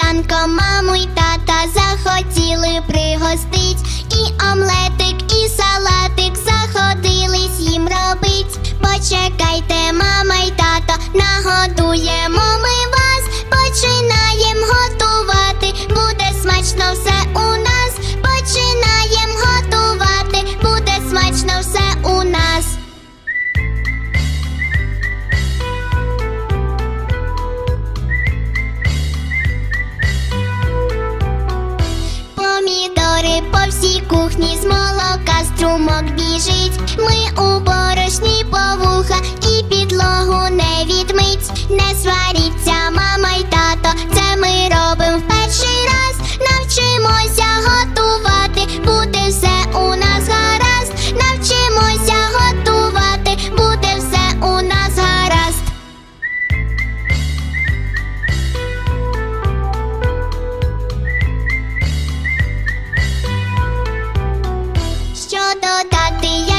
ранком маму й тата захотіли пригостить, і омлетик, і салатик заходились їм робить. Почекайте, мама й тато, нагодуємо кухні з молока струмок біжить. Ми у the